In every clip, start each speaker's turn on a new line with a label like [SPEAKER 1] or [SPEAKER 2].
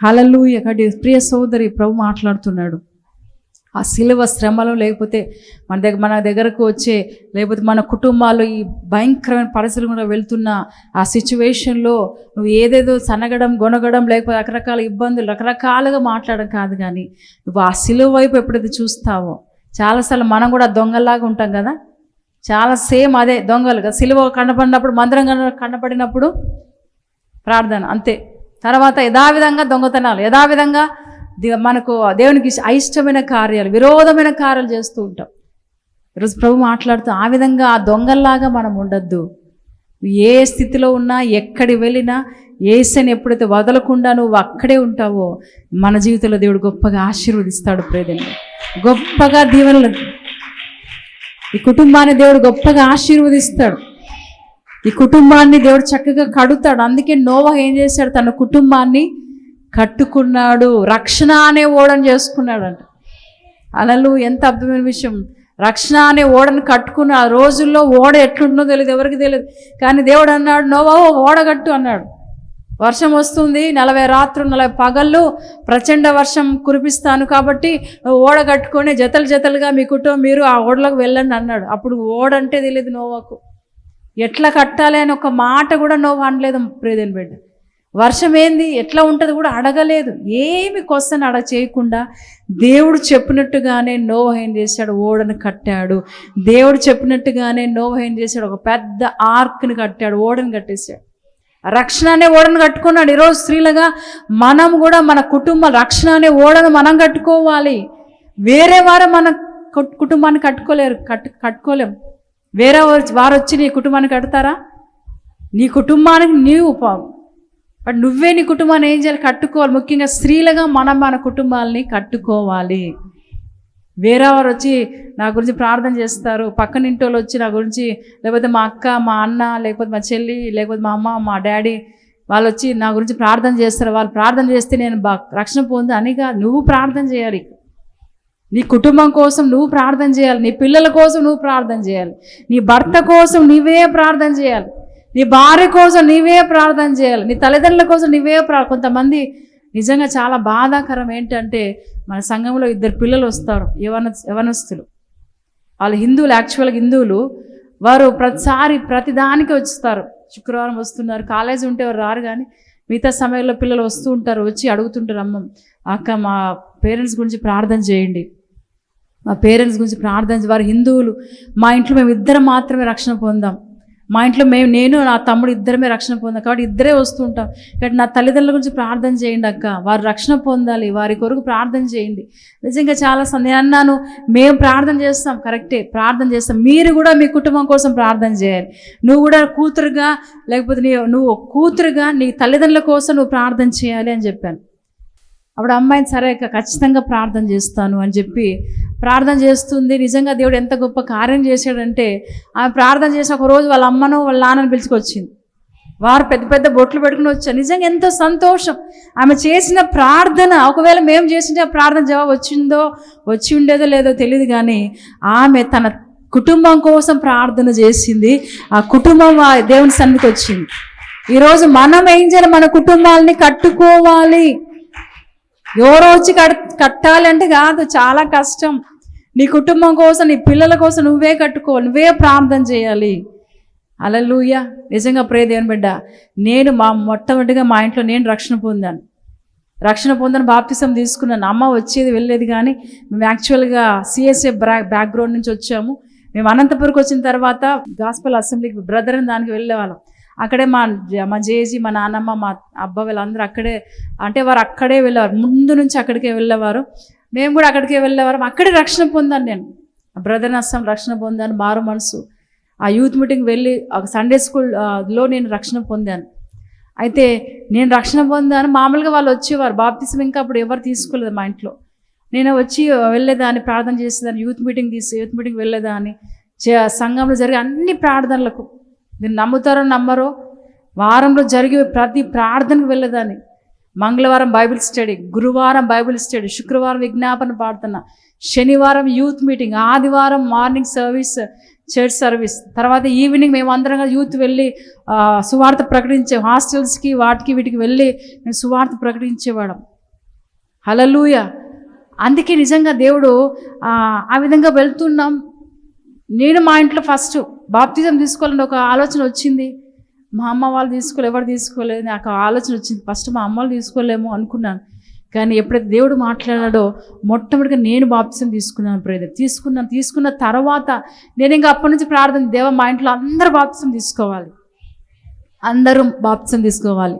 [SPEAKER 1] హలల్లు ఎక్కడి ప్రియ సోదరి ప్రభు మాట్లాడుతున్నాడు. ఆ సిలువ శ్రమలు లేకపోతే మన దగ్గర మన దగ్గరకు వచ్చే లేకపోతే మన కుటుంబాలు ఈ భయంకరమైన పరిస్థితులు కూడా వెళ్తున్న ఆ సిచ్యువేషన్లో నువ్వు ఏదేదో సనగడం గొనగడం లేకపోతే రకరకాల ఇబ్బందులు రకరకాలుగా మాట్లాడడం కాదు కానీ నువ్వు ఆ సిలువ వైపు ఎప్పుడైతే చూస్తావో చాలాసార్లు మనం కూడా దొంగలాగా ఉంటాం కదా? చాలా సేమ్ అదే దొంగలుగా సిలువ కనపడినప్పుడు మందిరం కన- కనపడినప్పుడు ప్రార్థన అంతే. తర్వాత యథావిధంగా దొంగతనాలు యథావిధంగా మనకు దేవునికి అయిష్టమైన కార్యాలు విరోధమైన కార్యాలు చేస్తూ ఉంటాం. ఈరోజు ప్రభు మాట్లాడుతూ ఆ విధంగా ఆ దొంగల్లాగా మనం ఉండొద్దు. ఏ స్థితిలో ఉన్నా ఎక్కడి వెళ్ళినా ఏసని ఎప్పుడైతే వదలకుండా నువ్వు అక్కడే ఉంటావో మన జీవితంలో దేవుడు గొప్పగా ఆశీర్వదిస్తాడు ప్రేదని గొప్పగా దీవెనలు ఈ కుటుంబాన్ని దేవుడు గొప్పగా ఆశీర్వదిస్తాడు. ఈ కుటుంబాన్ని దేవుడు చక్కగా కడుతాడు. అందుకే నోవా ఏం చేశాడు? తన కుటుంబాన్ని కట్టుకున్నాడు. రక్షణ అనే ఓడని చేసుకున్నాడు అంట అలలు ఎంత అద్భుతమైన విషయం. రక్షణ అనే ఓడను కట్టుకున్న ఆ రోజుల్లో ఓడ ఎట్లుంటుందో తెలియదు ఎవరికి తెలియదు కానీ దేవుడు అన్నాడు నోవా ఓడ కట్టు అన్నాడు. వర్షం వస్తుంది నలభై రాత్రులు నలభై పగళ్ళు ప్రచండ వర్షం కురిపిస్తాను కాబట్టి ఓడ కట్టుకొని జతలు జతలుగా మీ కుటుంబం మీరు ఆ ఓడలోకి వెళ్ళండి అన్నాడు. అప్పుడు ఓడంటే తెలియదు నోవాకు ఎట్లా కట్టాలి అని ఒక మాట కూడా నువ్వు అనలేదు ప్రేదేని బిడ్డ. వర్షం ఏంది? ఎట్లా ఉంటుంది కూడా అడగలేదు. ఏమి క్వశ్చన్ అడగ చేయకుండా దేవుడు చెప్పినట్టుగానే నోవ ఏం చేశాడు? ఓడను కట్టాడు. దేవుడు చెప్పినట్టుగానే నోవ ఏం చేశాడు? ఒక పెద్ద ఆర్క్ని కట్టాడు ఓడను కట్టేశాడు. రక్షణ అనే ఓడను కట్టుకున్నాడు. ఈరోజు స్త్రీలుగా మనం కూడా మన కుటుంబ రక్షణ అనే ఓడను మనం కట్టుకోవాలి. వేరే వారు మన కుటుంబాన్ని కట్టుకోలేరు కట్టు కట్టుకోలేం. వేరే వారు- వారు వచ్చి నీ కుటుంబాన్ని కడతారా? నీ కుటుంబానికి నీవు పావు. బట్ నువ్వే నీ కుటుంబాన్ని ఏం చేయాలి? కట్టుకోవాలి. ముఖ్యంగా స్త్రీలుగా మనం మన కుటుంబాలని కట్టుకోవాలి. వేరే వారు వచ్చి నా గురించి ప్రార్థన చేస్తారు. పక్కన ఇంటి వాళ్ళు వచ్చి నా గురించి లేకపోతే మా అక్క మా అన్న లేకపోతే మా చెల్లి లేకపోతే మా అమ్మ మా డాడీ వాళ్ళు వచ్చి నా గురించి ప్రార్థన చేస్తారు. వాళ్ళు ప్రార్థన చేస్తే నేను బా రక్షణ పొంది అని కాదు. నువ్వు ప్రార్థన చేయాలి. నీ కుటుంబం కోసం నువ్వు ప్రార్థన చేయాలి. నీ పిల్లల కోసం నువ్వు ప్రార్థన చేయాలి. నీ భర్త కోసం నీవే ప్రార్థన చేయాలి. నీ భార్య కోసం నీవే ప్రార్థన చేయాలి. నీ తల్లిదండ్రుల కోసం నీవే ప్రా కొంతమంది నిజంగా చాలా బాధాకరం ఏంటంటే మన సంఘంలో ఇద్దరు పిల్లలు వస్తారు యవన యవనస్తులు. వాళ్ళు హిందువులు యాక్చువల్గా హిందువులు. వారు ప్రతిసారి ప్రతిదానికి వస్తారు. శుక్రవారం వస్తున్నారు కాలేజీ ఉంటే వారు రారు కానీ మిగతా సమయంలో పిల్లలు వస్తూ ఉంటారు వచ్చి అడుగుతుంటారు అమ్మ అక్క మా పేరెంట్స్ గురించి ప్రార్థన చేయండి. మా పేరెంట్స్ గురించి ప్రార్థన వారు హిందువులు. మా ఇంట్లో మేము ఇద్దరం మాత్రమే రక్షణ పొందాం. మా ఇంట్లో మేము నేను నా తమ్ముడు ఇద్దరమే రక్షణ పొందాం. కాబట్టి ఇద్దరే వస్తూ ఉంటాం. కాబట్టి నా తల్లిదండ్రుల గురించి ప్రార్థన చేయండి అక్క. వారు రక్షణ పొందాలి. వారి కొరకు ప్రార్థన చేయండి. నిజంగా చాలా సంద నేను అన్నాను మేము ప్రార్థన చేస్తాం. కరెక్టే. ప్రార్థన చేస్తాం. మీరు కూడా మీ కుటుంబం కోసం ప్రార్థన చేయాలి. నువ్వు కూడా కూతురుగా లేకపోతే నీ నువ్వు కూతురుగా నీ తల్లిదండ్రుల కోసం నువ్వు ప్రార్థన చేయాలి అని చెప్పాను. అప్పుడు అమ్మాయిని సరే ఖచ్చితంగా ప్రార్థన చేస్తాను అని చెప్పి ప్రార్థన చేస్తుంది. నిజంగా దేవుడు ఎంత గొప్ప కార్యం చేశాడంటే ఆమె ప్రార్థన చేసి ఒక రోజు వాళ్ళ అమ్మను వాళ్ళ నాన్నను పిలుచుకొచ్చింది. వారు పెద్ద పెద్ద బొట్లు పెట్టుకుని వచ్చారు. నిజంగా ఎంతో సంతోషం. ఆమె చేసిన ప్రార్థన ఒకవేళ మేము చేసిన ప్రార్థన జవాబు వచ్చిందో వచ్చి ఉండేదో లేదో తెలియదు కానీ ఆమె తన కుటుంబం కోసం ప్రార్థన చేసింది. ఆ కుటుంబం దేవుని సన్నిధికి వచ్చింది. ఈరోజు మనం ఏం చేయాలి? మన కుటుంబాలని కట్టుకోవాలి. ఎవరో వచ్చి కట్ కట్టాలి అంటే కాదు చాలా కష్టం. నీ కుటుంబం కోసం నీ పిల్లల కోసం నువ్వే కట్టుకో నువ్వే ప్రార్థన చేయాలి. అలలుయ నిజంగా ప్రే దేవుని బిడ్డ నేను మా మొట్టమొదటిగా మా ఇంట్లో నేను రక్షణ పొందాను. రక్షణ పొందని బాప్తిసం తీసుకున్నాను. అమ్మ వచ్చేది వెళ్ళేది కానీ మేము యాక్చువల్గా సిఎస్ఏ బ్రా బ్యాక్గ్రౌండ్ నుంచి వచ్చాము. మేము అనంతపురంకి వచ్చిన తర్వాత గాస్పల్ అసెంబ్లీకి బ్రదర్ అని దానికి వెళ్ళేవాళ్ళం. అక్కడే మా మా జేజీ మా నాన్నమ్మ మా అబ్బా వీళ్ళందరూ అక్కడే అంటే వారు అక్కడే వెళ్ళేవారు. ముందు నుంచి అక్కడికే వెళ్ళేవారు. మేము కూడా అక్కడికే వెళ్ళేవారు అక్కడే రక్షణ పొందాను నేను. బ్రదర్ అస్సాం రక్షణ పొందాను మారు మనసు. ఆ యూత్ మీటింగ్ వెళ్ళి ఒక సండే స్కూల్లో నేను రక్షణ పొందాను. అయితే నేను రక్షణ పొందాను. మామూలుగా వాళ్ళు వచ్చేవారు. బాప్తిసం ఇంకా అప్పుడు ఎవరు తీసుకోలేదు మా ఇంట్లో. నేను వచ్చి వెళ్ళేదాన్ని ప్రార్థన చేసేదాన్ని యూత్ మీటింగ్ తీసి యూత్ మీటింగ్ వెళ్ళేదాన్ని. చే- సంఘంలో జరిగే అన్ని ప్రార్థనలకు. మీరు నమ్ముతారో నమ్మరో వారంలో జరిగే ప్రతి ప్రార్థనకు వెళ్ళేదాన్ని. మంగళవారం బైబిల్ స్టడీ గురువారం బైబిల్ స్టడీ శుక్రవారం విజ్ఞాపన పాడుతున్నా శనివారం యూత్ మీటింగ్ ఆదివారం మార్నింగ్ సర్వీస్ చర్చ్ సర్వీస్. తర్వాత ఈవినింగ్ మేము అందరం యూత్ వెళ్ళి సువార్త ప్రకటించే హాస్టల్స్కి వాటికి వీటికి వెళ్ళి మేము సువార్త ప్రకటించేవాళ్ళం. హలలుయ అందుకే నిజంగా దేవుడు ఆ, ఆ విధంగా వెళ్తున్నాం. నేను మా ఇంట్లో ఫస్ట్ బాప్తిజం తీసుకోవాలని ఒక ఆలోచన వచ్చింది. మా అమ్మ వాళ్ళు తీసుకోలే ఎవరు తీసుకోలేదు నాకు ఆ ఆలోచన వచ్చింది. ఫస్ట్ మా అమ్మ వాళ్ళు తీసుకోలేము అనుకున్నాను. కానీ ఎప్పుడైతే దేవుడు మాట్లాడాడో మొట్టమొదటిగా నేను బాప్తిసం తీసుకున్నాను బ్రదర్ తీసుకున్నాను తీసుకున్న తర్వాత నేను ఇంకా అప్పటి నుంచి ప్రార్థన దేవ మా ఇంట్లో అందరూ బాప్తిసం తీసుకోవాలి. అందరూ బాప్తిసం తీసుకోవాలి.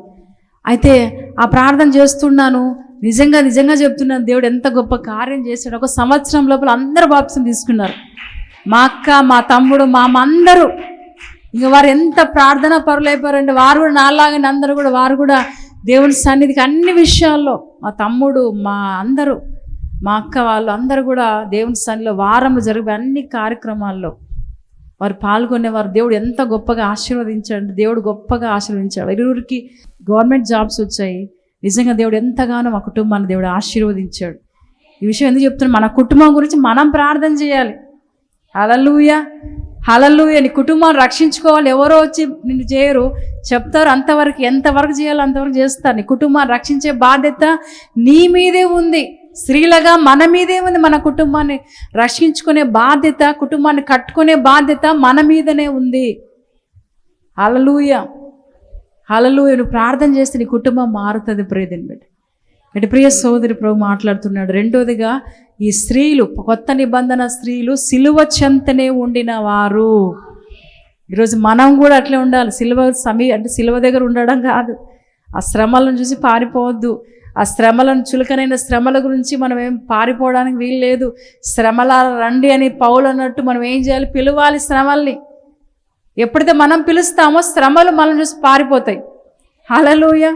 [SPEAKER 1] అయితే ఆ ప్రార్థన చేస్తున్నాను. నిజంగా నిజంగా చెప్తున్నాను దేవుడు ఎంత గొప్ప కార్యం చేశాడు. ఒక సంవత్సరం లోపల అందరూ బాప్సం తీసుకున్నారు. మా అక్క మా తమ్ముడు మా అమ్మ అందరూ ఇంక వారు ఎంత ప్రార్థన పరులైపోయారంటే వారు కూడా నాలాగానే అందరూ కూడా వారు కూడా దేవుని సన్నిధికి అన్ని విషయాల్లో మా తమ్ముడు మా అందరూ మా అక్క వాళ్ళు అందరూ కూడా దేవుని సన్నిధిలో వారంలో జరిగే అన్ని కార్యక్రమాల్లో వారు పాల్గొనేవారు. దేవుడు ఎంత గొప్పగా ఆశీర్వదించాడు దేవుడు గొప్పగా ఆశీర్వదించాడు. ఇరువురికి గవర్నమెంట్ జాబ్స్ వచ్చాయి. నిజంగా దేవుడు ఎంతగానో మా కుటుంబాన్ని దేవుడు ఆశీర్వదించాడు. ఈ విషయం ఎందుకు చెప్తున్నాను మన కుటుంబం గురించి మనం ప్రార్థన చేయాలి. హలలుయ హలలుయ నీ కుటుంబాన్ని రక్షించుకోవాలి. ఎవరో వచ్చి నిన్ను చేయరు. చెప్తారు అంతవరకు ఎంతవరకు చేయాలో అంతవరకు చేస్తారు. నీ కుటుంబాన్ని రక్షించే బాధ్యత నీ మీదే ఉంది. స్త్రీలుగా మన మీదే ఉంది మన కుటుంబాన్ని రక్షించుకునే బాధ్యత కుటుంబాన్ని కట్టుకునే బాధ్యత మన మీదనే ఉంది. హలలుయ హలలుయ నువ్వు ప్రార్థన చేస్తే నీ కుటుంబం మారుతుంది ప్రియదని బిడ్డ. అంటే ప్రియ సోదరి ప్రభు మాట్లాడుతున్నాడు. రెండోదిగా ఈ స్త్రీలు కొత్త నిబంధన స్త్రీలు సిలువ చెంతనే ఉండిన వారు. ఈరోజు మనం కూడా అట్లే ఉండాలి. సిలువ సమీ అంటే సిలువ దగ్గర ఉండడం కాదు. ఆ శ్రమలను చూసి పారిపోవద్దు. ఆ శ్రమలను చులకనైన శ్రమల గురించి మనం ఏం పారిపోవడానికి వీలు లేదు. శ్రమల రండి అని పౌలు అన్నట్టు మనం ఏం చేయాలి? పిలవాలి శ్రమల్ని. ఎప్పుడైతే మనం పిలుస్తామో శ్రమలు మనం చూసి పారిపోతాయి. హలలోయ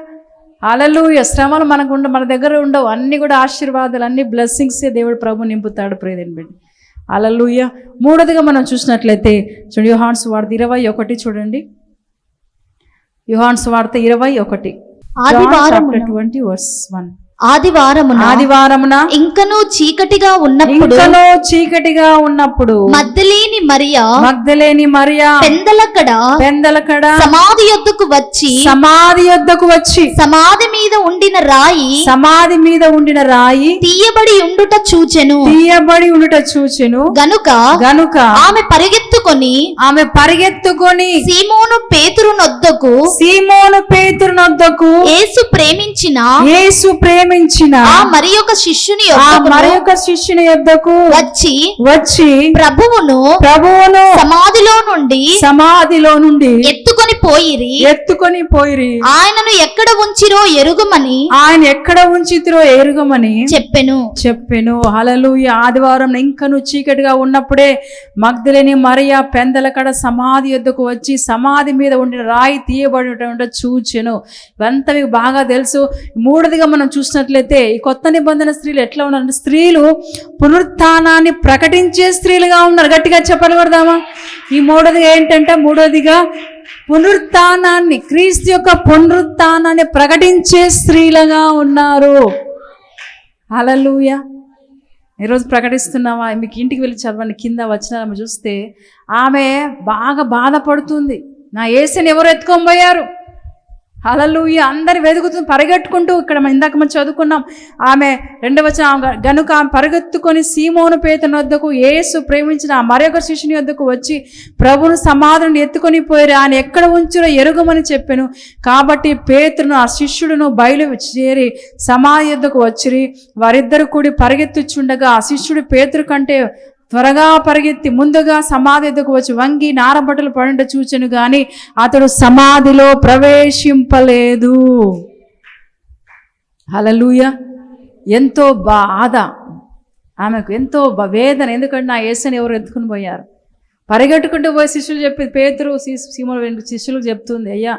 [SPEAKER 1] హలలుయ శ్రమలు మనకు మన దగ్గర ఉండవు. అన్నీ కూడా ఆశీర్వాదాలు అన్ని బ్లెస్సింగ్సే దేవుడు ప్రభు నింపుతాడు ప్రేదని బిడ్డ. అలలుయ మూడోదిగా మనం చూసినట్లయితే చూడండి యుహాన్స్ వార్త ఇరవై ఒకటి చూడండి. యుహాన్స్ వార్త ఇరవై ఒకటి. ట్వంటీ వర్స్ వన్
[SPEAKER 2] ఆదివారమున
[SPEAKER 1] ఆదివారమున
[SPEAKER 2] ఇంకను చీకటిగా ఉన్నప్పుడు
[SPEAKER 1] ఇంకనో చీకటిగా ఉన్నప్పుడు
[SPEAKER 2] మద్దలేని మరియా
[SPEAKER 1] మగ్ధలేని మరియా
[SPEAKER 2] పెందలకడ
[SPEAKER 1] పెందలకడ
[SPEAKER 2] సమాధి యొద్దకు వచ్చి
[SPEAKER 1] సమాధి యొద్దకు వచ్చి
[SPEAKER 2] సమాధి మీద ఉండిన రాయి
[SPEAKER 1] సమాధి మీద ఉండిన రాయి
[SPEAKER 2] తీయబడి ఉండుట చూచెను.
[SPEAKER 1] తీయబడి ఉండుట చూచెను.
[SPEAKER 2] గనుక
[SPEAKER 1] గనుక
[SPEAKER 2] ఆమె పరిగెత్తుకొని
[SPEAKER 1] ఆమె పరిగెత్తుకొని
[SPEAKER 2] సీమోను పేతురు నొద్దకు
[SPEAKER 1] సీమోను పేతురునొద్దకు
[SPEAKER 2] యేసు ప్రేమించిన
[SPEAKER 1] యేసు ప్రేమించిన
[SPEAKER 2] ఆ మరి ఒక శిష్యుని
[SPEAKER 1] మరి ఒక శిష్యుని యొద్దకు
[SPEAKER 2] వచ్చి
[SPEAKER 1] వచ్చి
[SPEAKER 2] ప్రభువును
[SPEAKER 1] ప్రభువును
[SPEAKER 2] సమాధిలో నుండి
[SPEAKER 1] సమాధిలో నుండి
[SPEAKER 2] ఎత్తుకొని పోయిరి.
[SPEAKER 1] ఎత్తుకొని పోయిరి.
[SPEAKER 2] ఆయనను ఎక్కడ ఉంచిరో ఎరుగుమని
[SPEAKER 1] ఆయన ఎక్కడ ఉంచితిరో ఎరుగమని
[SPEAKER 2] చెప్పెను.
[SPEAKER 1] చెప్పెను. హలలు ఆదివారం ఇంకను చీకటిగా ఉన్నప్పుడే మగ్ధులేని మరియా పెందల కడ సమాధి యొద్దకు వచ్చి సమాధి మీద ఉండిన రాయి తీయబడి చూచెను. ఇవంతా మీకు బాగా తెలుసు. మూడోదిగా మనం చూసినట్లయితే ఈ కొత్త నిబంధన స్త్రీలు ఎట్లా ఉన్నారంటే స్త్రీలు పునరుత్థానాన్ని ప్రకటించే స్త్రీలుగా ఉన్నారు. గట్టిగా చెప్పలు ఈ మూడోదిగా ఏంటంటే మూడోదిగా పునరుత్నాన్ని క్రీస్తు యొక్క పునరుత్నాన్ని ప్రకటించే స్త్రీలుగా ఉన్నారు. అలలుయ ఈరోజు ప్రకటిస్తున్నావా? మీకు ఇంటికి వెళ్ళి చదవండి. కింద వచ్చిన చూస్తే ఆమె బాగా బాధపడుతుంది. నా ఏసని ఎవరు ఎత్తుకొని పోయారు? హలలుయ అందరి వెతుకుతుంది పరిగెట్టుకుంటూ ఇక్కడ మనం ఇందాక మనం చదువుకున్నాం. ఆమె రెండవ ఆమె గనుక ఆమె పరిగెత్తుకొని సీమోను పేతను వద్దకు ఏసు ప్రేమించిన ఆ మరొక శిష్యుని వద్దకు వచ్చి ప్రభును సమాధుని ఎత్తుకొని పోయారు ఆయన ఎక్కడ ఉంచురో ఎరుగమని చెప్పాను. కాబట్టి పేతును ఆ శిష్యుడును బయలు చేరి సమాధి వద్దకు వచ్చిరి. వారిద్దరు కూడి పరిగెత్తుచుండగా ఆ శిష్యుడు పేతురు కంటే త్వరగా పరిగెత్తి ముందుగా సమాధి ఎదుకు వచ్చి వంగి నారబట్టలు పడుంట చూచెను గాని అతడు సమాధిలో ప్రవేశింపలేదు. హలలుయ ఎంతో బాధ. ఆమెకు ఎంతో వేదన. ఎందుకంటే నా ఏసని ఎవరు ఎత్తుకుని పోయారు? పరిగెట్టుకుంటూ పోయి శిష్యులు చెప్పి పేతురు సీమ శిష్యులకు చెప్తుంది అయ్యా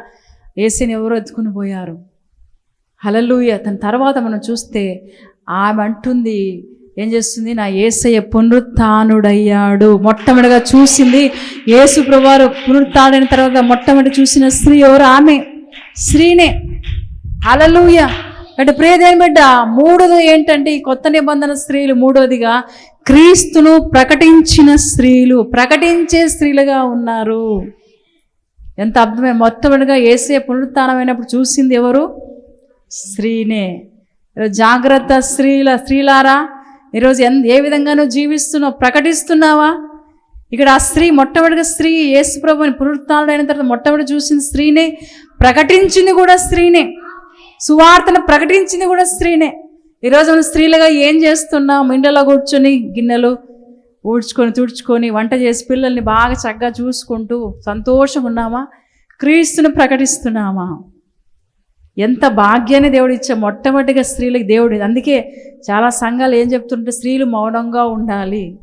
[SPEAKER 1] ఏసీని ఎవరు ఎత్తుకుని పోయారు? హలలుయ తన తర్వాత మనం చూస్తే ఆమె అంటుంది ఏం చేస్తుంది? నా ఏసయ్య పునరుత్డయ్యాడు. మొట్టమొదటిగా చూసింది యేసు ప్రభువారు పునరుత్డైన తర్వాత మొట్టమొదటి చూసిన స్త్రీ ఎవరు? ఆమె. స్త్రీనే. అలలుయ అంటే ప్రియదేని బిడ్డ. మూడోది ఏంటంటే ఈ కొత్త నిబంధన స్త్రీలు. మూడోదిగా క్రీస్తును ప్రకటించిన స్త్రీలు. ప్రకటించే స్త్రీలుగా ఉన్నారు. ఎంత అర్థమే మొట్టమొదటిగా ఏసే పునరుత్నమైనప్పుడు చూసింది ఎవరు? స్త్రీనే. జాగ్రత్త స్త్రీల స్త్రీలారా. ఈరోజు ఎన్ ఏ విధంగా నువ్వు జీవిస్తున్నావు ప్రకటిస్తున్నావా? ఇక్కడ ఆ స్త్రీ మొట్టమొదటిగా స్త్రీ యేసు ప్రభుని అయిన తర్వాత మొట్టమొదటి చూసిన స్త్రీనే ప్రకటించింది కూడా స్త్రీనే. సువార్తను ప్రకటించింది కూడా స్త్రీనే. ఈరోజు మనం స్త్రీలుగా ఏం చేస్తున్నాం? ఇండలో కూర్చొని గిన్నెలు ఊడ్చుకొని తుడుచుకొని వంట చేసి పిల్లల్ని బాగా చక్కగా చూసుకుంటూ సంతోషంగా ఉన్నామా? క్రీస్తును ప్రకటిస్తున్నామా? ఎంత భాగ్యాన్ని దేవుడు ఇచ్చే మొట్టమొదటిగా స్త్రీలకు దేవుడు. అందుకే చాలా సంఘాలు ఏం చెప్తుంటే స్త్రీలు మౌనంగా ఉండాలి.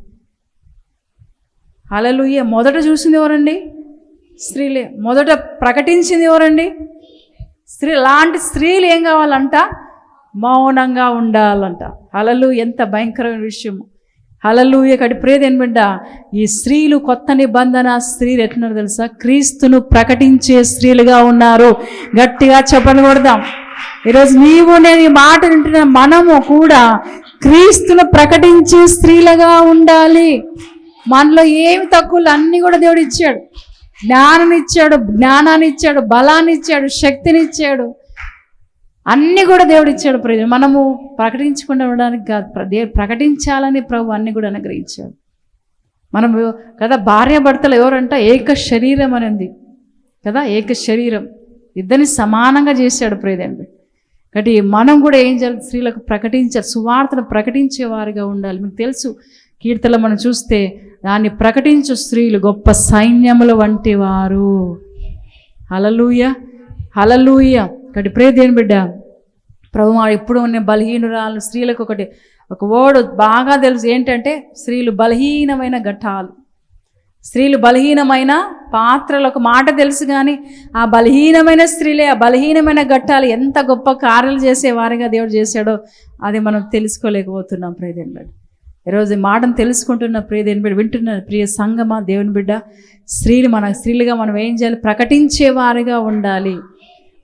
[SPEAKER 1] హలలుయ మొదట చూసింది ఎవరండి? స్త్రీలే. మొదట ప్రకటించింది ఎవరండి? స్త్రీ లాంటి స్త్రీలు ఏం కావాలంట? మౌనంగా ఉండాలంట. అలలు ఎంత భయంకరమైన విషయము. అలలుయ ఇక్కడి ప్రేదేని ఏంటంటే ఈ స్త్రీలు కొత్త నిబంధన స్త్రీలు ఎట్లున్నారు తెలుసా? క్రీస్తును ప్రకటించే స్త్రీలుగా ఉన్నారు. గట్టిగా చెప్పని ఈరోజు నీవు నేను ఈ మాట వింటున్న మనము కూడా క్రీస్తును ప్రకటించే స్త్రీలుగా ఉండాలి. మనలో ఏమి తక్కువలు అన్నీ కూడా దేవుడు ఇచ్చాడు. జ్ఞానాన్ని ఇచ్చాడు జ్ఞానాన్ని ఇచ్చాడు బలాన్ని ఇచ్చాడు శక్తిని ఇచ్చాడు. అన్నీ కూడా దేవుడు ఇచ్చాడు ప్రజలు మనము ప్రకటించకుండా ఉండడానికి కాదు. ప్ర- దే- ప్రకటించాలని ప్రభు అన్ని కూడా అనుగ్రహించాడు. మనం కదా భార్య భర్తలు ఎవరంట? ఏక శరీరం అనేది. కదా ఏక శరీరం. ఇద్దరిని సమానంగా చేశాడు ప్రేదండి కాబట్టి మనం కూడా ఏం చేయాలి? స్త్రీలకు ప్రకటించాలి. సువార్తను ప్రకటించేవారుగా ఉండాలి. మీకు తెలుసు కీర్తన మనం చూస్తే దాన్ని ప్రకటించు స్త్రీలు గొప్ప సైన్యముల వంటి వారు. హలలుయ హలలుయ ఒకటి ప్రే దేని బిడ్డ. ప్రభు ఎప్పుడు ఉన్న బలహీనురాలు స్త్రీలకు ఒకటి. ఒక వర్డ్ బాగా తెలుసు ఏంటంటే స్త్రీలు బలహీనమైన ఘట్టాలు. స్త్రీలు బలహీనమైన పాత్రలు. ఒక మాట తెలుసు కానీ ఆ బలహీనమైన స్త్రీలే ఆ బలహీనమైన ఘట్టాలు ఎంత గొప్ప కార్యాలు చేసే వారిగా దేవుడు చేశాడో అది మనం తెలుసుకోలేకపోతున్నాం ప్రియదేని బిడ్డ. ఈరోజు మాటను తెలుసుకుంటున్న ప్రియదేని బిడ్డ. వింటున్న ప్రియ సంగమా దేవుని బిడ్డ స్త్రీలు మన స్త్రీలుగా మనం ఏం చేయాలి? ప్రకటించే వారిగా ఉండాలి.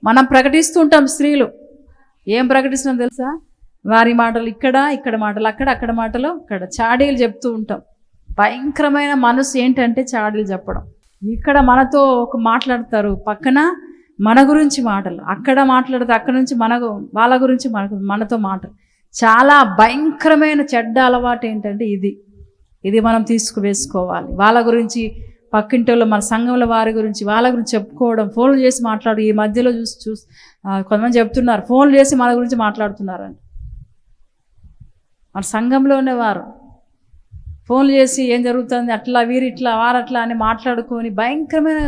[SPEAKER 1] మనం ప్రకటిస్తూ ఉంటాం స్త్రీలు. ఏం ప్రకటిస్తున్నాం తెలుసా? వారి మాటలు ఇక్కడ ఇక్కడ మాటలు అక్కడ అక్కడ మాటలు ఇక్కడ చాడీలు చెప్తూ ఉంటాం. భయంకరమైన మనసు ఏంటంటే చాడీలు చెప్పడం. ఇక్కడ మనతో ఒక మాట్లాడతారు పక్కన మన గురించి మాటలు. అక్కడ మాట్లాడితే అక్కడ నుంచి మన వాళ్ళ గురించి మనకు మనతో మాటలు. చాలా భయంకరమైన చెడ్డ అలవాటు ఏంటంటే ఇది. ఇది మనం తీసుకువేసుకోవాలి వాళ్ళ గురించి పక్కింటి వాళ్ళు మన సంఘంలో వారి గురించి వాళ్ళ గురించి చెప్పుకోవడం ఫోన్లు చేసి మాట్లాడు ఈ మధ్యలో చూసి చూసి కొంతమంది చెప్తున్నారు ఫోన్లు చేసి మన గురించి మాట్లాడుతున్నారంట మన సంఘంలో ఉండేవారు ఫోన్లు చేసి ఏం జరుగుతుంది అట్లా వీరు ఇట్లా వారట్లా అని మాట్లాడుకొని భయంకరమైన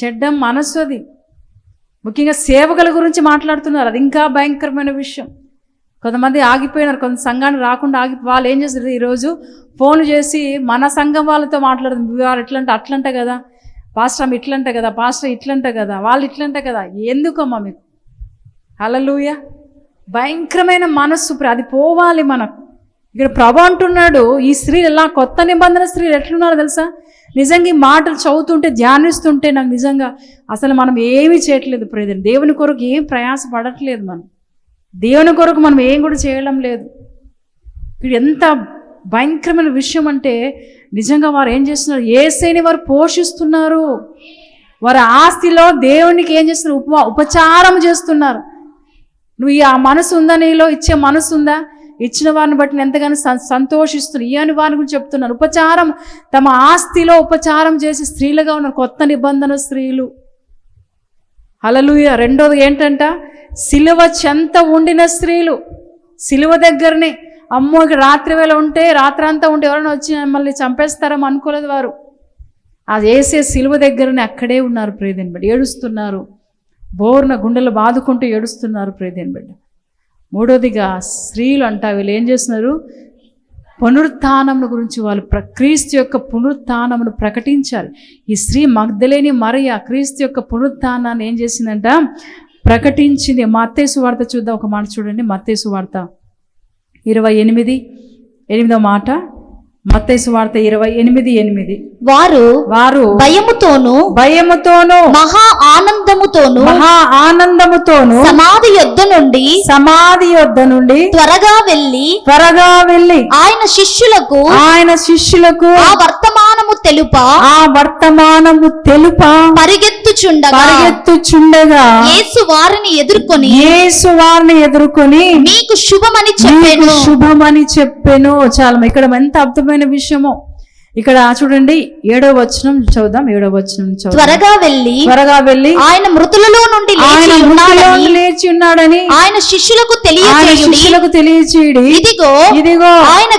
[SPEAKER 1] చెడ్డ మనస్సు అది. ముఖ్యంగా సేవకుల గురించి మాట్లాడుతున్నారు అది ఇంకా భయంకరమైన విషయం. కొంతమంది ఆగిపోయినారు కొంత సంఘాన్ని రాకుండా ఆగి వాళ్ళు ఏం చేస్తారు ఈరోజు? ఫోన్లు చేసి మన సంఘం వాళ్ళతో మాట్లాడుతుంది వారు ఎట్లంటే అట్లంట కదా పాస్టర్ ఆమె ఇట్లంట కదా పాస్టర్ ఇట్లంట కదా వాళ్ళు ఇట్లంట కదా ఎందుకమ్మా మీకు? అలలుయ భయంకరమైన మనస్సు ప్ర- అది పోవాలి మనకు. ఇక్కడ ప్రభు అంటున్నాడు ఈ స్త్రీలు ఎలా కొత్త నిబంధన స్త్రీలు ఎట్లున్నారో తెలుసా? నిజంగా ఈ మాటలు చదువుతుంటే ధ్యానిస్తుంటే నాకు నిజంగా అసలు మనం ఏమీ చేయట్లేదు ప్రజలు దేవుని కొరకు ఏం ప్రయాస పడట్లేదు మనం. దేవుని కొరకు మనం ఏం కూడా చేయడం లేదు. ఇది ఎంత భయంకరమైన విషయం అంటే నిజంగా వారు ఏం చేస్తున్నారు? ఏసైని వారు పోషిస్తున్నారు. వారి ఆస్తిలో దేవునికి ఏం చేస్తున్నారు? ఉప ఉపచారం చేస్తున్నారు. నువ్వు ఆ మనసు ఉందా? నీలో ఇచ్చే మనసు ఉందా? ఇచ్చిన వారిని బట్టి ఎంతగానో సంతోషిస్తున్నారు ఈ అని వారి గురించి చెప్తున్నారు ఉపచారం తమ ఆస్తిలో ఉపచారం చేసి స్త్రీలుగా ఉన్న కొత్త నిబంధన స్త్రీలు. అలలుయ రెండోది ఏంటంట? సిలువ చెంత ఉండిన స్త్రీలు. సిలువ దగ్గరనే. అమ్మో రాత్రి వేళ ఉంటే రాత్రంతా ఉంటే ఎవరైనా వచ్చి మళ్ళీ చంపేస్తారేమో అనుకోలేదు వారు. అది వేసే సిలువ దగ్గరనే అక్కడే ఉన్నారు ప్రేదేని బిడ్డ. ఏడుస్తున్నారు. బోర్న గుండెలు బాదుకుంటూ ఏడుస్తున్నారు ప్రేదేని బిడ్డ. మూడోదిగా స్త్రీలు అంట వీళ్ళు ఏం చేస్తున్నారు? పునరుత్థానమును గురించి వాళ్ళు ప్ర క్రీస్తు యొక్క పునరుత్నమును ప్రకటించాలి. ఈ స్త్రీ మగ్ధలేని మరియ క్రీస్తు యొక్క పునరుత్నాన్ని ఏం చేసిందంట? ప్రకటించింది. మత్తేసు వార్త చూద్దాం ఒక మాట చూడండి. మత్తేసు వార్త ఇరవై ఎనిమిది ఎనిమిదో మాట. మత్తయి వార్త ఇరవై ఎనిమిది ఎనిమిది.
[SPEAKER 2] వారు
[SPEAKER 1] వారు
[SPEAKER 2] భయముతోను
[SPEAKER 1] భయముతోను
[SPEAKER 2] మహా ఆనందముతోను
[SPEAKER 1] మహా ఆనందముతోను
[SPEAKER 2] సమాధి యొద్ద నుండి
[SPEAKER 1] సమాధి యొద్ద నుండి
[SPEAKER 2] త్వరగా వెళ్ళి
[SPEAKER 1] త్వరగా వెళ్ళి
[SPEAKER 2] ఆయన శిష్యులకు
[SPEAKER 1] ఆయన శిష్యులకు
[SPEAKER 2] ఆ వర్తమానము తెలుప
[SPEAKER 1] ఆ వర్తమానము తెలుప
[SPEAKER 2] పరిగెత్తుచుండగా
[SPEAKER 1] పరిగెత్తుచుండగా
[SPEAKER 2] యేసు వారిని ఎదుర్కొని
[SPEAKER 1] యేసు వారిని ఎదుర్కొని
[SPEAKER 2] మీకు శుభమని చెప్పాను.
[SPEAKER 1] శుభమని చెప్పెను. చాలా ఇక్కడ ఎంత అర్థమైన విషయమో. ఇక్కడ చూడండి ఏడో వచనం చదువుదాం ఏడో వచనం
[SPEAKER 2] త్వరగా వెళ్ళి
[SPEAKER 1] త్వరగా వెళ్ళి
[SPEAKER 2] ఆయన మృతులలో నుండి
[SPEAKER 1] ఆయన
[SPEAKER 2] లేచి ఉన్నాడని ఆయన శిష్యులకు
[SPEAKER 1] శిష్యులకు తెలియచేయడి.
[SPEAKER 2] ఇదిగో
[SPEAKER 1] ఇదిగో
[SPEAKER 2] ఆయన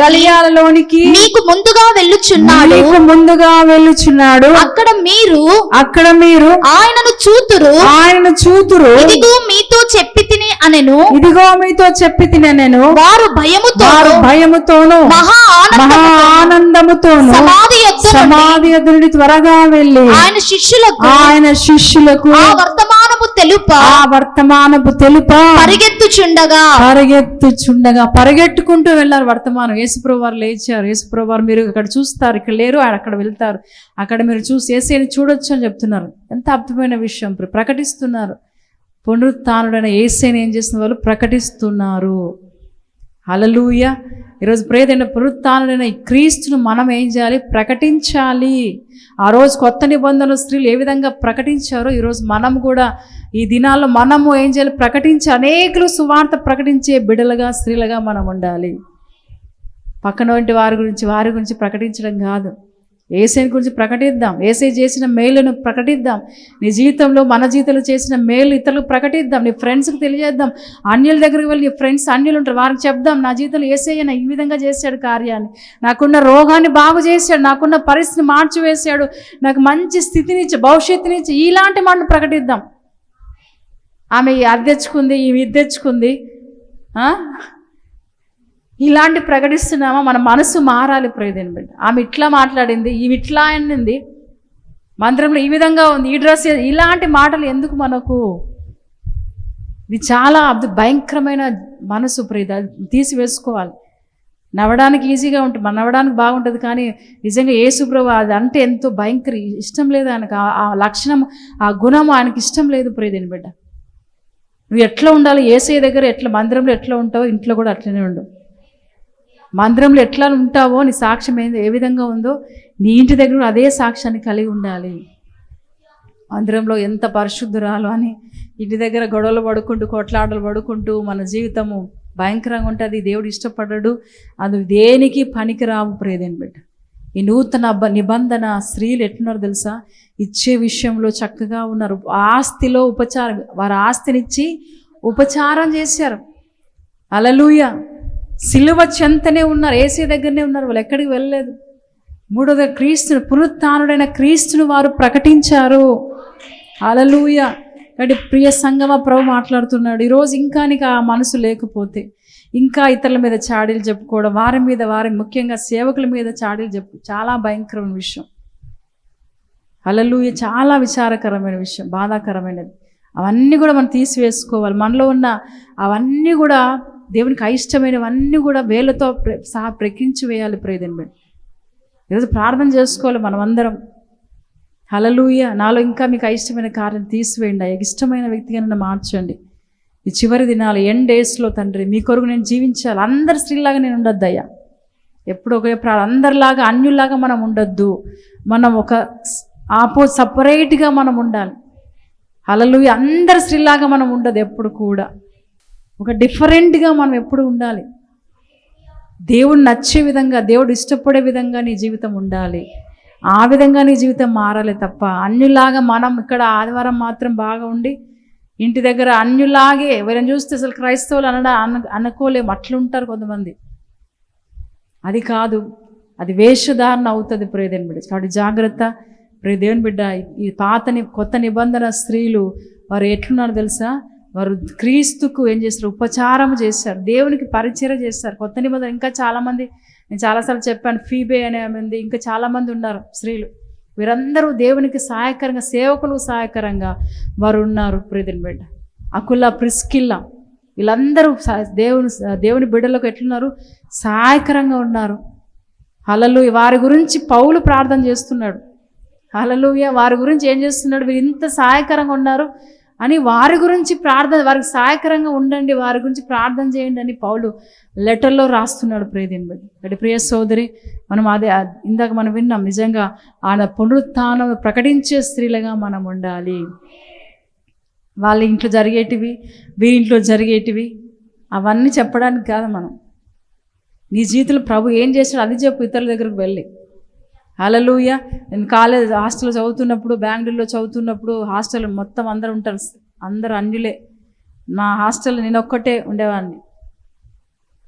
[SPEAKER 2] గలియలలోనికి మీకు ముందుగా వెళ్ళుచున్నాడు.
[SPEAKER 1] మీకు ముందుగా వెళ్ళుచున్నాడు.
[SPEAKER 2] అక్కడ మీరు
[SPEAKER 1] అక్కడ మీరు
[SPEAKER 2] ఆయనను చూతురు.
[SPEAKER 1] ఆయన చూతురు.
[SPEAKER 2] ఇదిగో మీతో చెప్పి అనెను.
[SPEAKER 1] ఇదిగో మీతో చెప్పి తిన నేను
[SPEAKER 2] వారు భయముతో
[SPEAKER 1] వారు భయముతోను
[SPEAKER 2] మహా
[SPEAKER 1] మహా
[SPEAKER 2] ఆనందముతో
[SPEAKER 1] ఆనందముతోను
[SPEAKER 2] సమాధి
[SPEAKER 1] సమాధి ఎదురుడి త్వరగా వెళ్ళి
[SPEAKER 2] ఆయన శిష్యులకు
[SPEAKER 1] ఆయన శిష్యులకు
[SPEAKER 2] ఆ వర్తమానము తెలుప
[SPEAKER 1] ఆ వర్తమానపు తెలుప.
[SPEAKER 2] పరిగెత్తుచుండగా.
[SPEAKER 1] పరిగెత్తుచుండగా పరిగెట్టుకుంటూ వెళ్ళారు వర్తమానం. యేసుప్రభు వారు లేచారు. యేసుప్రభు వారు మీరు ఇక్కడ చూస్తారు ఇక్కడ లేరు ఆయన అక్కడ వెళ్తారు. అక్కడ మీరు చూసి ఏసైని చూడొచ్చు అని చెప్తున్నారు. ఎంత అద్భుతమైన విషయం ప్ర- ప్రకటిస్తున్నారు. పునరుత్డైన ఏసైని ఏం చేస్తున్న వాళ్ళు ప్రకటిస్తున్నారు. హలలుయ ఈరోజు ప్రేదైన పునరుత్డైన ఈ క్రీస్తును మనం ఏం చేయాలి? ప్రకటించాలి. ఆ రోజు కొత్త నిబంధనలు స్త్రీలు ఏ విధంగా ప్రకటించారో ఈరోజు మనం కూడా ఈ దినాల్లో మనము ఏం చేయాలి? ప్రకటించి అనేకులు సువార్త ప్రకటించే బిడలుగా స్త్రీలుగా మనం ఉండాలి. పక్కన వంటి వారి గురించి వారి గురించి ప్రకటించడం కాదు. ఏసైని గురించి ప్రకటిద్దాం. ఏసై చేసిన మేలును ప్రకటిద్దాం. నీ జీవితంలో మన జీవితంలో చేసిన మేలు ఇతరులకు ప్రకటిద్దాం. నీ ఫ్రెండ్స్కి తెలియజేద్దాం. అన్యుల దగ్గరికి వెళ్ళి నీ ఫ్రెండ్స్ అన్యులు ఉంటారు వారికి చెప్దాం నా జీవితంలో ఏసయ్య ఈ విధంగా చేశాడు కార్యాన్ని. నాకున్న రోగాన్ని బాగు చేశాడు. నాకున్న పరిస్థితిని మార్చివేశాడు. నాకు మంచి స్థితినిచ్చి భవిష్యత్తునిచ్చి ఇలాంటి మాటలు ప్రకటిద్దాం. ఆమె అది తెచ్చుకుంది ఈమె ఇది తెచ్చుకుంది. ఇలాంటి ప్రకటిస్తున్నామా? మన మనసు మారాలి ప్రయోజనం బిడ్డ ఆమె ఇట్లా మాట్లాడింది ఇవి ఇట్లా అనింది. మంత్రంలో ఈ విధంగా ఉంది ఈ డ్రెస్ ఇలాంటి మాటలు ఎందుకు మనకు? ఇది చాలా అది భయంకరమైన మనసు ప్రీత. అది తీసివేసుకోవాలి. నవ్వడానికి ఈజీగా ఉంటుంది మన నవ్వడానికి బాగుంటుంది కానీ నిజంగా ఏసుప్రభు అది అంటే ఎంతో భయంకర ఇష్టం లేదు ఆయనకు. ఆ- లక్షణం ఆ గుణం ఆయనకి ఇష్టం లేదు ప్రియదేని బిడ్డ. నువ్వు ఎట్లా ఉండాలి? ఏసీ దగ్గర ఎట్లా మందిరంలో ఎట్లా ఉంటావో ఇంట్లో కూడా అట్లనే ఉండవు మందిరంలో ఎట్లా ఉంటావో నీ సాక్ష్యం ఏంది ఏ విధంగా ఉందో నీ ఇంటి దగ్గర అదే సాక్ష్యాన్ని కలిగి ఉండాలి. మందిరంలో ఎంత పరిశుద్ధురాలు అని ఇంటి దగ్గర గొడవలు పడుకుంటూ కొట్లాటలు పడుకుంటూ మన జీవితము భయంకరంగా ఉంటుంది. దేవుడు ఇష్టపడడు. అది దేనికి పనికిరావు ప్రేదేని బిడ్డ. ఈ నూతన బ- నిబంధన స్త్రీలు ఎట్లున్నారు తెలుసా? ఇచ్చే విషయంలో చక్కగా ఉన్నారు. ఆస్తిలో ఉపచారం వారి ఆస్తినిచ్చి ఉపచారం చేశారు. అలలుయ సిలువ చెంతనే ఉన్నారు ఏసీ దగ్గరనే ఉన్నారు వాళ్ళు ఎక్కడికి వెళ్ళలేదు. మూడోది క్రీస్తును పునరుత్డైన క్రీస్తును వారు ప్రకటించారు. అలలుయ కాబట్టి ప్రియ సంగమ ప్రభు మాట్లాడుతున్నాడు. ఈరోజు ఇంకా నీకు ఆ మనసు లేకపోతే ఇంకా ఇతరుల మీద చాడీలు చెప్పుకోవడం వారి మీద వారి ముఖ్యంగా సేవకుల మీద చాడీలు చెప్పు చాలా భయంకరమైన విషయం. అలలుయ చాలా విచారకరమైన విషయం బాధాకరమైనది. అవన్నీ కూడా మనం తీసివేసుకోవాలి. మనలో ఉన్న అవన్నీ కూడా దేవునికి అయిష్టమైనవన్నీ కూడా వేలతో సహా ప్రకించి వేయాలి ప్రేదన్ బట్టి ఈరోజు ప్రార్థన చేసుకోవాలి మనమందరం. హలలుయ నాలో ఇంకా మీకు అయిష్టమైన కార్యం తీసివేయండి. అయ్యా ఇష్టమైన వ్యక్తిగా నన్ను మార్చండి. ఈ చివరి దినాలు ఎన్ డేస్లో తండ్రి మీ కొరకు నేను జీవించాలి. అందరి స్త్రీలాగా నేను ఉండొద్దు అయ్యా. ఎప్పుడు ఒక అందరిలాగా అన్యుల్లాగా మనం ఉండొద్దు. మనం ఒక ఆపో సపరేట్గా మనం ఉండాలి. అలలు అందరి స్త్రీలాగా మనం ఉండదు ఎప్పుడు కూడా. ఒక డిఫరెంట్గా మనం ఎప్పుడు ఉండాలి? దేవుడు నచ్చే విధంగా దేవుడు ఇష్టపడే విధంగా నీ జీవితం ఉండాలి. ఆ విధంగా నీ జీవితం మారాలి తప్ప అన్యులాగా మనం ఇక్కడ ఆదివారం మాత్రం బాగా ఉండి ఇంటి దగ్గర అన్యులాగే ఎవరైనా చూస్తే అసలు క్రైస్తవులు అనడా అన అనుకోలేము. అట్లుంటారు కొంతమంది. అది కాదు. అది వేషధారణ అవుతుంది ప్రియదేవుని బిడ్డ. కాబట్టి జాగ్రత్త. ప్రియదేవుని బిడ్డ ఈ పాత కొత్త నిబంధన స్త్రీలు వారు ఎట్లున్నారు తెలుసా? వారు క్రీస్తుకు ఏం చేస్తారు? ఉపచారం చేస్తారు. దేవునికి పరిచయం చేస్తారు. కొత్త నిబంధన. ఇంకా చాలామంది నేను చాలాసార్లు చెప్పాను ఫీబే అనే మంది ఇంకా చాలామంది ఉన్నారు స్త్రీలు. వీరందరూ దేవునికి సహాయకరంగా సేవకులు సహాయకరంగా వారు ఉన్నారు ప్రీతిని బిడ్డ. అకుల ప్రిస్కిల్ల. వీళ్ళందరూ దేవుని దేవుని బిడ్డలకు ఎట్లున్నారు? సహాయకరంగా ఉన్నారు. అలలు వారి గురించి పౌలు ప్రార్థన చేస్తున్నాడు. హలలుయ వారి గురించి ఏం చేస్తున్నాడు? వీరు ఇంత సహాయకరంగా ఉన్నారు. అని వారి గురించి ప్రార్థన వారికి సహాయకరంగా ఉండండి వారి గురించి ప్రార్థన చేయండి అని పౌలు లెటర్లో రాస్తున్నాడు ప్రియదేని బట్టి అంటే ప్రియ సోదరి మనం అదే ఇందాక మనం విన్నాం నిజంగా ఆయన పునరుత్నం ప్రకటించే స్త్రీలుగా మనం ఉండాలి. వాళ్ళ ఇంట్లో జరిగేటివి వీరింట్లో జరిగేటివి అవన్నీ చెప్పడానికి కాదు మనం. నీ జీవితంలో ప్రభు ఏం చేశాడు అది చెప్పు ఇతరుల దగ్గరకు వెళ్ళి. అలలుయ నేను కాలేజ్ హాస్టల్ చదువుతున్నప్పుడు బెంగళూరులో చదువుతున్నప్పుడు హాస్టల్ మొత్తం అందరూ ఉంటారు. అందరూ అన్యులే. మా హాస్టల్ నేను ఒక్కటే ఉండేవాడిని.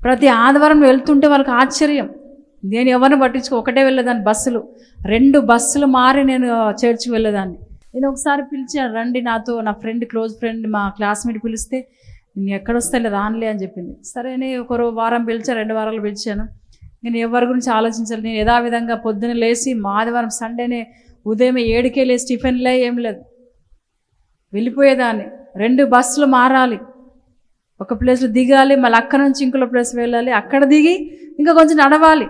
[SPEAKER 1] ప్రతి ఆదివారం వెళ్తుంటే వాళ్ళకి ఆశ్చర్యం. నేను ఎవరిని పట్టించుకో ఒకటే వెళ్ళేదాన్ని బస్సులు. రెండు బస్సులు మారి నేను చర్చికి వెళ్ళేదాన్ని. నేను ఒకసారి పిలిచాను రండి నాతో నా ఫ్రెండ్ క్లోజ్ ఫ్రెండ్ మా క్లాస్మేట్ పిలిస్తే నేను ఎక్కడొస్తాలే రానులే అని చెప్పింది. సరే అని ఒక వారం పిలిచాను రెండు వారాలు పిలిచాను. నేను ఎవరి గురించి ఆలోచించాలి నేను యథావిధంగా పొద్దున లేచి మాదివారం సండేనే ఉదయం ఏడుకే లేచి టిఫిన్లే ఏం లేదు. వెళ్ళిపోయేదాన్ని. రెండు బస్సులు మారాలి. ఒక ప్లేస్లో దిగాలి మళ్ళీ అక్కడ నుంచి ఇంకో ప్లేస్ వెళ్ళాలి. అక్కడ దిగి ఇంకా కొంచెం నడవాలి.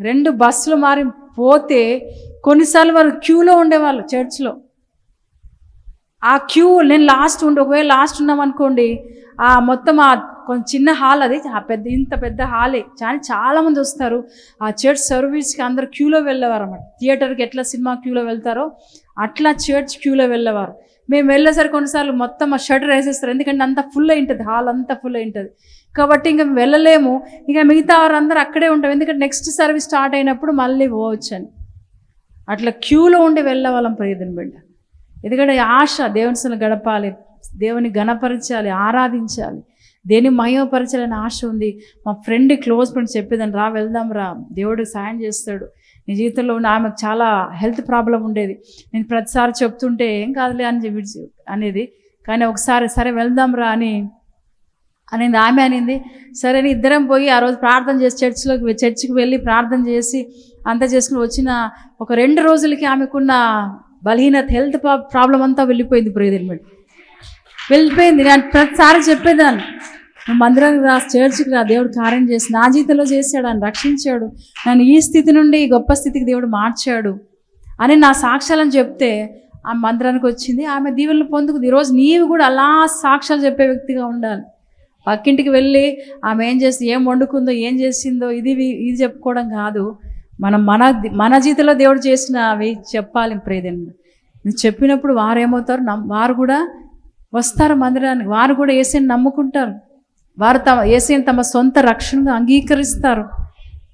[SPEAKER 1] రెండు బస్సులు మారి పోతే కొన్నిసార్లు వారు క్యూలో ఉండేవాళ్ళు చర్చ్లో ఆ క్యూ నేను లాస్ట్ ఉండి. ఒకవేళ లాస్ట్ ఉన్నాం అనుకోండి ఆ మొత్తం ఆ కొంచెం చిన్న హాల్ అది ఆ పెద్ద ఇంత పెద్ద హాలే కానీ చాలామంది వస్తారు. ఆ చర్చ్ సర్వీస్కి అందరు క్యూలో వెళ్ళేవారు అన్నమాట థియేటర్కి ఎట్లా సినిమా క్యూలో వెళ్తారో అట్లా చర్చ్ క్యూలో వెళ్ళేవారు. మేము వెళ్ళేసరికి కొన్నిసార్లు మొత్తం ఆ షటర్ వేసేస్తారు. ఎందుకంటే అంత ఫుల్ అయి ఉంటుంది హాల్ అంతా ఫుల్ అయి ఉంటుంది కాబట్టి ఇంకా వెళ్ళలేము. ఇంకా మిగతా వారందరూ అక్కడే ఉంటాం. ఎందుకంటే నెక్స్ట్ సర్వీస్ స్టార్ట్ అయినప్పుడు మళ్ళీ పోవచ్చు అని అట్లా క్యూలో ఉండి వెళ్ళేవాళ్ళం ప్రియదని బిడ్డ ఎందుకంటే ఆశ దేవుని గడపాలి దేవుని గణపరచాలి ఆరాధించాలి. దేని మహిమపరచాలని ఆశ ఉంది. మా ఫ్రెండ్ క్లోజ్ ఫ్రెండ్ చెప్పేదాన్ని రా వెళ్దాం రా దేవుడు సాయం చేస్తాడు. నీ జీవితంలో ఉన్న ఆమెకు చాలా హెల్త్ ప్రాబ్లం ఉండేది. నేను ప్రతిసారి చెప్తుంటే ఏం కాదులే అని చెప్పి అనేది. కానీ ఒకసారి సరే వెళ్దాం రా అని అనేది. ఆమె అనింది సరే అని ఇద్దరం పోయి ఆ రోజు ప్రార్థన చేసి చర్చిలోకి చర్చికి వెళ్ళి ప్రార్థన చేసి అంతా చేసుకుని వచ్చిన ఒక రెండు రోజులకి ఆమెకున్న బలహీనత హెల్త్ ప్రాబ్లం అంతా వెళ్ళిపోయింది ప్రియదిల్మడి వెళ్ళిపోయింది. నేను ప్రతిసారి చెప్పేదాన్ని. నువ్వు మందిరానికి రా చర్చికి రా దేవుడు కార్యం చేసి నా జీవితంలో చేశాడు ఆయన రక్షించాడు. నన్ను ఈ స్థితి నుండి ఈ గొప్ప స్థితికి దేవుడు మార్చాడు అని నా సాక్ష్యాలను చెప్తే ఆ మందిరానికి వచ్చింది. ఆమె దీవెనలు పొందుకుంది. ఈరోజు నీవు కూడా అలా సాక్ష్యాలు చెప్పే వ్యక్తిగా ఉండాలి. పక్కింటికి వెళ్ళి ఆమె ఏం చేసి ఏం వండుకుందో ఏం చేసిందో ఇది ఇది చెప్పుకోవడం కాదు. మనం మన మన జీవితంలో దేవుడు చేసిన అవి చెప్పాలి ప్రేదని నువ్వు చెప్పినప్పుడు వారు ఏమవుతారు నమ్ వారు కూడా వస్తారు మందిరానికి. వారు కూడా ఏసీని నమ్ముకుంటారు. వారు తమ ఏసీని తమ సొంత రక్షణగా అంగీకరిస్తారు.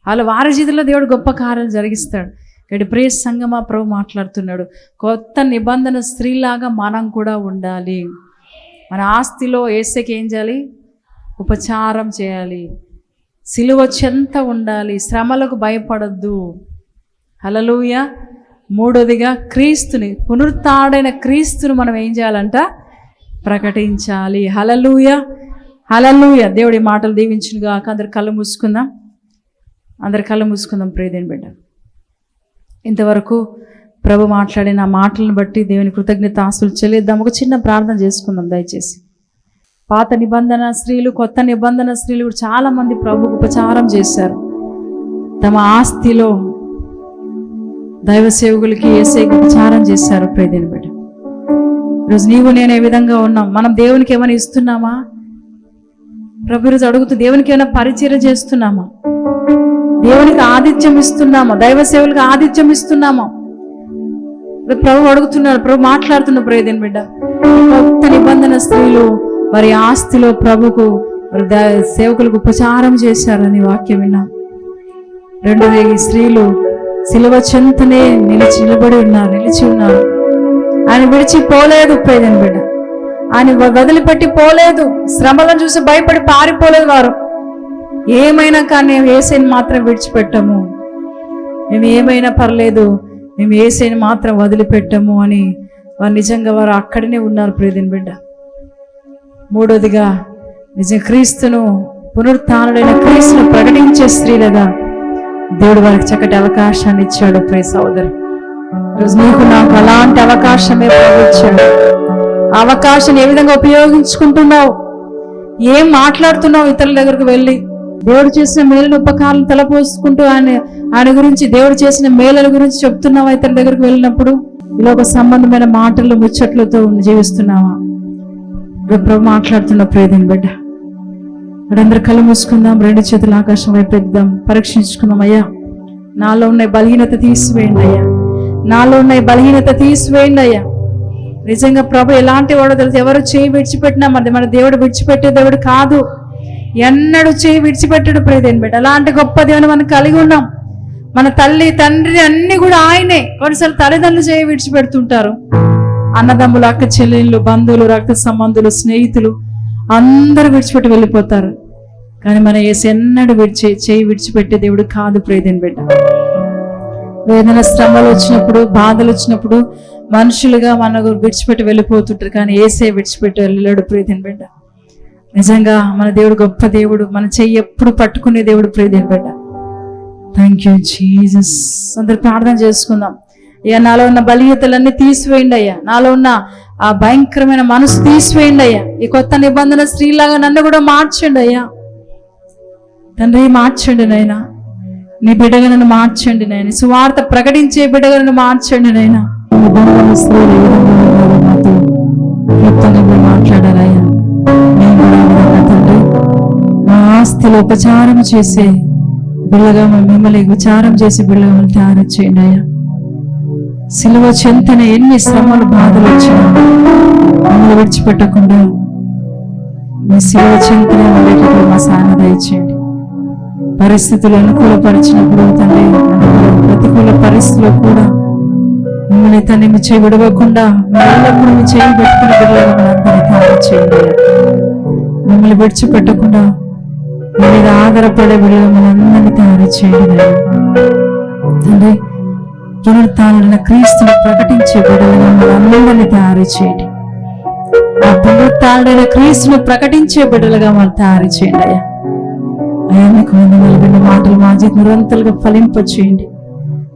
[SPEAKER 1] వాళ్ళు వారి జీవితంలో దేవుడు గొప్ప కార్యాలు జరిగిస్తాడు. ఇక్కడ ప్రియ సంగమా ప్రభు మాట్లాడుతున్నాడు. కొత్త నిబంధన స్త్రీలాగా మనం కూడా ఉండాలి. మన ఆస్తిలో ఏసేకి ఏం చేయాలి? ఉపచారం చేయాలి. సిలువ చెంత ఉండాలి శ్రమలకు భయపడద్దు. హలలుయ మూడోదిగా క్రీస్తుని పునరుత్డైన క్రీస్తుని మనం ఏం చేయాలంట? ప్రకటించాలి. హలలుయ హలలుయ దేవుడి మాటలు దీవించునుగా అందరు కళ్ళు మూసుకుందాం. అందరు కళ్ళు మూసుకుందాం ప్రియదేని బిడ్డ. ఇంతవరకు ప్రభు మాట్లాడిన మాటలను బట్టి దేవుని కృతజ్ఞత ఆస్తులు చెల్లిద్దాం. ఒక చిన్న ప్రార్థన చేసుకుందాం దయచేసి. పాత నిబంధన స్త్రీలు కొత్త నిబంధన స్త్రీలు కూడా చాలామంది ప్రభుకు ఉపచారం చేశారు. తమ ఆస్తిలో దైవ సేవకులకి ఏసైకి ఉపచారం చేశారు. ప్రేదేని బిడ్డ ఈరోజు నీవు నేను ఏ విధంగా ఉన్నాం? మనం దేవునికి ఏమైనా ఇస్తున్నామా? ప్రభు ఈరోజు అడుగుతూ దేవునికి ఏమైనా పరిచయం చేస్తున్నామా? దేవునికి ఆతిథ్యం ఇస్తున్నామా? దైవ సేవలకు ఆతిథ్యం ఇస్తున్నామా? ప్రభు అడుగుతున్నాడు ప్రభు మాట్లాడుతున్న ప్రేదేని బిడ్డ. కొత్త నిబంధన స్త్రీలు వారి ఆస్తిలో ప్రభుకు సేవకులకు ఉపచారం చేశారని వాక్యం విన్నాం. రెండోది ఈ స్త్రీలు సిలువ చెంతనే నిలిచి నిలబడి ఉన్నారు నిలిచి ఉన్నారు. ఆయన విడిచి పోలేదు ప్రేదని బిడ్డ. ఆయన వదిలిపెట్టి పోలేదు. శ్రమలను చూసి భయపడి పారిపోలేదు వారు. ఏమైనా కానీ ఏసైని మాత్రం విడిచిపెట్టము. మేము ఏమైనా పర్లేదు మేము ఏసైని మాత్రం వదిలిపెట్టము అని వారు నిజంగా వారు అక్కడనే ఉన్నారు ప్రియదిన్ బిడ్డ. మూడోదిగా నిజం క్రీస్తును పునరుత్డైన క్రీస్తును ప్రకటించే స్త్రీలుగా దేవుడు వారికి చక్కటి అవకాశాన్ని ఇచ్చాడు ప్రే సోదరు ఈరోజు నీకు నాకు అలాంటి అవకాశమే ఇచ్చాడు? అవకాశం అవకాశాన్ని ఏ విధంగా ఉపయోగించుకుంటున్నావు? ఏం మాట్లాడుతున్నావు ఇతరుల దగ్గరకు వెళ్ళి? దేవుడు చేసిన మేలును ఉపకారాలను తలపోసుకుంటూ ఆయన ఆయన గురించి దేవుడు చేసిన మేలుల గురించి చెప్తున్నావా ఇతని దగ్గరికి వెళ్ళినప్పుడు? ఇలా ఒక సంబంధమైన మాటలు ముచ్చట్లతో జీవిస్తున్నావా? ప్రభు మాట్లాడుతున్న ప్రేదని బిడ్డ. అందరు కళ్ళు మూసుకుందాం రెండు చేతులు ఆకాశం వైపు ఎద్దాం పరీక్షించుకుందాం అయ్యా. నాలో ఉన్న బలహీనత తీసివేయండి అయ్యా. నాలో ఉన్న బలహీనత తీసివేయండి అయ్యా. నిజంగా ప్రభు ఎలాంటి వాడో తెలుసు. ఎవరు చేయి విడిచిపెట్టినా మరి మన దేవుడు విడిచిపెట్టే దేవుడు కాదు. ఎన్నడూ చేయి విడిచిపెట్టడు ప్రేదేని బిడ్డ. అలాంటి గొప్ప దేవుని మనం కలిగి ఉన్నాం. మన తల్లి తండ్రి అన్ని కూడా ఆయనే. కొన్నిసార్లు తల్లిదండ్రులు చేయి విడిచిపెడుతుంటారు. అన్నదమ్ములు అక్క చెల్లెళ్ళు బంధువులు రక్త సంబంధులు స్నేహితులు అందరూ విడిచిపెట్టి వెళ్ళిపోతారు. కానీ మన ఏసు ఎన్నడూ విడిచి చేయి విడిచిపెట్టే దేవుడు కాదు ప్రేదేని బిడ్డ. వేదన శ్రమలు వచ్చినప్పుడు బాధలు వచ్చినప్పుడు మనుషులుగా మనకు విడిచిపెట్టి వెళ్ళిపోతుంటారు. కానీ ఏసే విడిచిపెట్టి వెళ్ళాడు ప్రీతిని బిడ్డ. నిజంగా మన దేవుడు గొప్ప దేవుడు మన చెయ్యి ఎప్పుడు పట్టుకునే దేవుడు ప్రీతిని బిడ్డ. థ్యాంక్ యూ జీజస్ అందరు ప్రార్థన చేసుకుందాం. అయ్యా నాలో ఉన్న బలీయతలన్నీ తీసివేయండి అయ్యా. నాలో ఉన్న ఆ భయంకరమైన మనసు తీసివేయండి అయ్యా. ఈ కొత్త నిబంధన స్త్రీలాగా నన్ను కూడా మార్చండి అయ్యా. తండ్రి మార్చండి నాయనా. నీ బిడ్డగా నన్ను మార్చండి నాయన. సువార్త ప్రకటించే బిడ్డగా నన్ను మార్చండి నాయన. మాట్లాడారయ్యా తండ్రి? మా ఆస్తిలో ఉపచారం చేసే బిళ్ళగా మిమ్మల్ని విచారం చేసే బిళ్ళగా తయారు చేయండి అయ్యా. సిలువ చెంతన ఎన్ని శ్రమలు బాధలు వచ్చినా మమ్మల్ని విడిచిపెట్టకుండా మీ సిలువ చెంతన ఉండేటప్పుడు మా సాన దయచేయండి పరిస్థితులు అనుకూలపరిచినప్పుడు తండ్రి ప్రతికూల పరిస్థితుల్లో కూడా మిమ్మల్ని తన్ని మీ చేయి విడవకుండా ఎల్లప్పుడూ మీ చేయి పెట్టుకుని బిడ్డలుగా మనందరినీ తయారు చేయండి. మిమ్మల్ని విడిచిపెట్టకుండా మీ మీద ఆధారపడే బిడ్డలు మనందరినీ తయారు చేయండి. తండ్రి పునరుత్న క్రీస్తును ప్రకటించే బిడ్డలుగా మనందరినీ తయారు చేయండి. ఆ పునరుత్డైన క్రీస్తును ప్రకటించే బిడ్డలుగా మనం తయారు చేయండి అయ్యా. అయ్యా మీకు వందనాలు విన్న మాటలు మా జీవితం నిరంతరంగా ఫలింపచేయండి.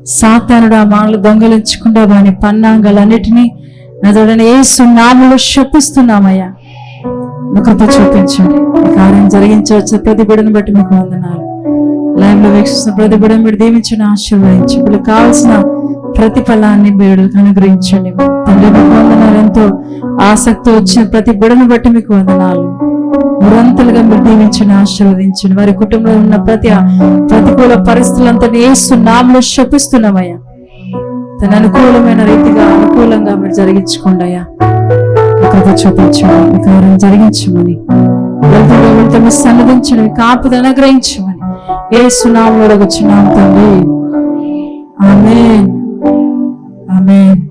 [SPEAKER 1] సాతానుడు ఆ మాటలు దొంగలించకుండా వాని పన్నాంగాలన్నిటినీ నదుడని ఏసు నామలో శపిస్తున్నామయ్యా. కృప చూపించండి. కార్యం జరిగించవచ్చు ప్రతి బిడను బట్టి మీకు వందనాలు. లైవ్లో వీక్షిస్తున్న ప్రతి బిడను మీరు దీవించండి ఆశీర్వదించి ఇప్పుడు కావాల్సిన ప్రతిఫలాన్ని బిడ్డలకు అనుగ్రహించండి. తండ్రి మీకు వందనాలు ఎంతో ఆసక్తి వచ్చిన ప్రతి బిడను బట్టి మీకు వందనాలు. నిరంతలుగా మీరు దీవించండి ఆశీర్వదించండి. వారి కుటుంబంలో ఉన్న ప్రతి ప్రతికూల పరిస్థితులంతా ఏసు నామలో శపిస్తున్నామయ్యా. తన అనుకూలమైన రీతిగా అనుకూలంగా మీరు జరిగించుకోండి అయ్యా. కృప చూపించండి మీ కార్యం జరిగించమని. వెళ్తున్న వెళ్తే మీ సన్నదించండి మీ కాపుది అనుగ్రహించమని. ఏ నామలో వచ్చినాం తండ్రి.
[SPEAKER 3] ఆమె Amen.